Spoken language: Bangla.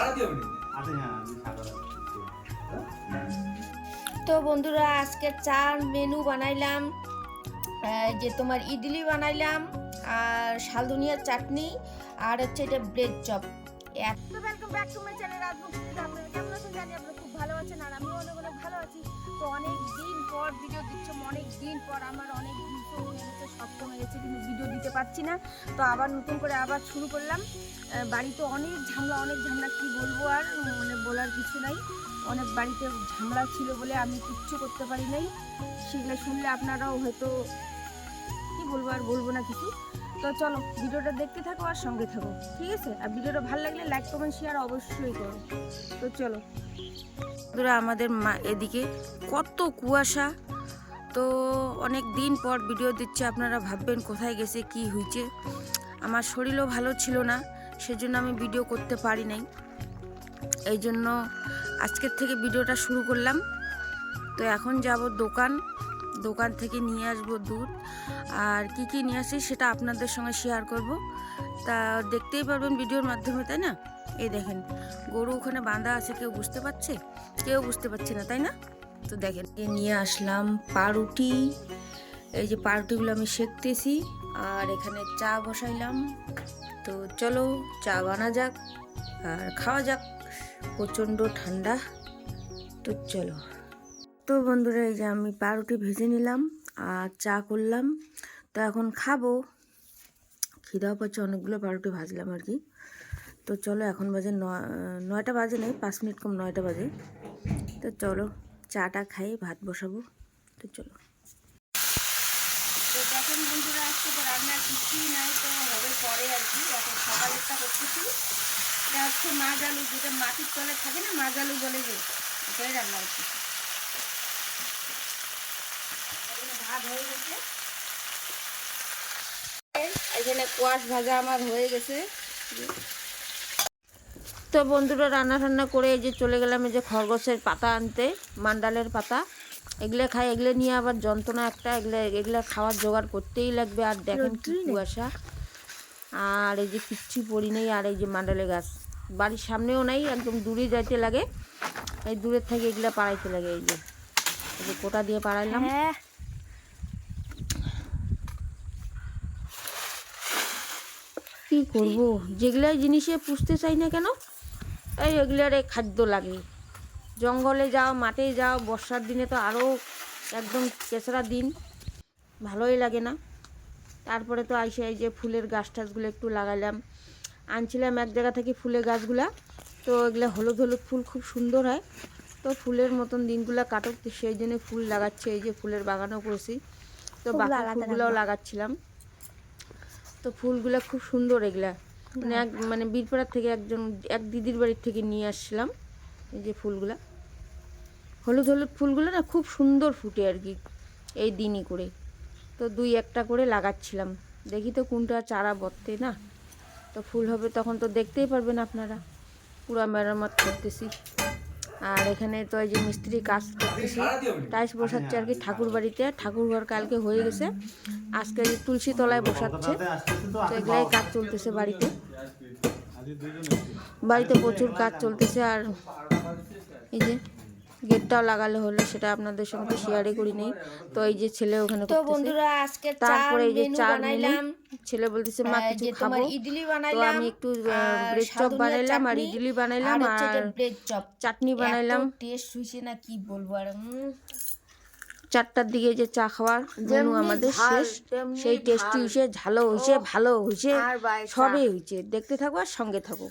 আছে হ্যাঁ তো বন্ধুরা আজকে চার মেনু বানাইলাম। যে তোমার ইডলি বানাইলাম আর শালদুনিয়ার চাটনি আর হচ্ছে এটা ব্রেড চপ তো welcome back to my channel Rajmukh কেমন আছেন? জানি আপনারা খুব ভালো আছেন আর আমিও অনেক অনেক ভালো আছি। তো অনেক দিন পর অনেক দিন পর আমার অনেক দিন তো হয়ে গেছে সপ্তাহ হয়ে গেছে কিন্তু ভিডিও দিতে পারছি না। তো আবার নতুন করে আবার শুরু করলাম। বাড়িতে অনেক ঝামেলা অনেক ঝামেলা, কি বলব আর মানে বলার কিছু নাই। অনেক বাড়িতে ঝামেলা ছিল বলে আমি কিচ্ছু করতে পারি নাই। সেগুলো শুনলে আপনারাও হয়তো, কি বলব আর বলব না কিছু। তো চলো, ভিডিওটা দেখতে থাকো আর সঙ্গে থাকো, ঠিক আছে? আর ভিডিওটা ভালো লাগলে লাইক কমেন্ট শেয়ার অবশ্যই করো। তো চলো। আমাদের মা এদিকে কত কুয়াশা তো অনেক দিন পর ভিডিও দিচ্ছে, আপনারা ভাববেন কোথায় গেছে, কি হয়েছে? আমার শরীরও ভালো ছিল না, সেজন্য আমি ভিডিও করতে পারি নাই। এই জন্য আজকের থেকে ভিডিওটা শুরু করলাম। তো এখন যাব দোকান দোকান থেকে নিয়ে আসব দুধ। আর কি কি নিয়ে আসি সেটা আপনাদের সঙ্গে শেয়ার করব। তা দেখতেই পারবেন ভিডিওর মাধ্যমে, তাই না? এই দেখেন, গরু ওখানে বাঁধা আছে, কেউ বুঝতে পারছে? কেউ বুঝতে পারছে না, তাই না? তো দেখেন নিয়ে আসলাম পাউরুটি এই যে পাউরুটিগুলো আমি সেকতেছি, আর এখানে চা বসাইলাম। তো চলো, চা বানা যাক, আর খাওয়া যাক, প্রচণ্ড ঠান্ডা। তো চলো। তো বন্ধুরা, এই যে আমি পাউরুটি ভেজে নিলাম, আর চা করলাম। তো এখন খাব। খিদাও পাচ্ছে, অনেকগুলো পাউরুটি ভাজলাম আর কি। তো চলো, এখন বাজে নয়টা বাজে নেই, পাঁচ মিনিট কম নয়টা বাজে। তো চলো। চাটা খাই, ভাত বসাবো। তো চলো। তো দেখেন বন্ধুরা, আজকে তো রান্নার কিছুই নাই, তো হবে পরে আর কি। এখন সকালেরটা করতেছি এটা হচ্ছে আলু, যেটা মাটির তলে থাকে না, মাছ আলু বলে যে, ওটাই রান্না হচ্ছে। ভাত হয়ে গেছে। এখানে কোয়াশ ভাজা আমার হয়ে গেছে। তো বন্ধুরা রান্না টান্না করে এই যে চলে গেলাম এই যে খরগোশের পাতা আনতে মান্ডালের পাতা। এগুলো খাই এগুলো নিয়ে আবার যন্ত্রণা একটা এগুলো এগুলো খাওয়ার জোগাড় করতেই লাগবে আর দেখেন কি কুয়াশা। আর এই যে কিচ্ছু পড়ি নেই আর এই যে মান্ডালে গাছ। বাড়ির সামনেও নাই একদম দূরে যাইতে লাগে। এই দূরের থেকে এগুলো পাড়াইতে লাগে এই যে। এই যে কোটা দিয়ে পাড়াইলাম। কি করব? যেগুলো জিনিসে পুষতে চাই না কেন? এই এগুলার এই খাদ্য লাগে। জঙ্গলে যাও মাঠে যাও বর্ষার দিনে তো আরও একদম কেঁচড়া দিন ভালোই লাগে না। তারপরে তো আইসে এই যে ফুলের গাছ টাছগুলো একটু লাগাইলাম। আনছিলাম এক জায়গা থেকে ফুলের গাছগুলা। তো এগুলো হলুদ হলুদ ফুল খুব সুন্দর হয়। তো ফুলের মতন দিনগুলো কাটুক তো সেই জন্য ফুল লাগাচ্ছে এই যে ফুলের বাগানও করেছি। তো বাকি ফুলগুলোও লাগাচ্ছিলাম। তো ফুলগুলো খুব সুন্দর এগুলা। মানে এক মানে বীরপাড়ার থেকে একজন, এক দিদির বাড়ির থেকে নিয়ে আসছিলাম, এই যে ফুলগুলা। হলুদ হলুদ ফুলগুলো না খুব সুন্দর ফুটে আর কি, এই দিনই করে। তো দুই একটা করে লাগাচ্ছিলাম। দেখি তো কোনটা চারা বর্তে না, তো ফুল হবে তখন তো দেখতেই পারবেন আপনারা। পুরা মেরামত করতেছি। আর এখানে তো এই যে মিস্ত্রি কাজ করতেছি। টাইস বসাচ্ছে আর কি ঠাকুর বাড়িতে। ঠাকুর ঘর কালকে হয়ে গেছে। আজকে তুলসী তলায় বসাচ্ছে। তো এগুলাই কাজ চলতেছে বাড়িতে। বাড়িতে প্রচুর কাজ চলতেছে আর এই যে গেটটাও লাগালে হলো সেটা আপনাদের সঙ্গে শেয়ারই করি নেই তো এই যে ছেলে ওখানে তো বন্ধুরা আজকে তারপরে এই যে চা বানাইলাম। ছেলে বলতেছে মা কিছু যে খাব? ইডলি তো বানাইলাম আমি একটু ব্রেড চপ বানাইলাম আর ইডলি বানাইলাম আর ব্রেড চপ চাটনি বানাইলাম। টেস্ট হইছে না কি বলব আর চারটার দিকে যে চা খাওয়ার মেনু আমাদের শেষ সেই টেস্টি ঝাল। হয়েছে ঝালও হয়েছে ভালো হয়েছে সবই হয়েছে দেখতে থাকো আর সঙ্গে থাকো।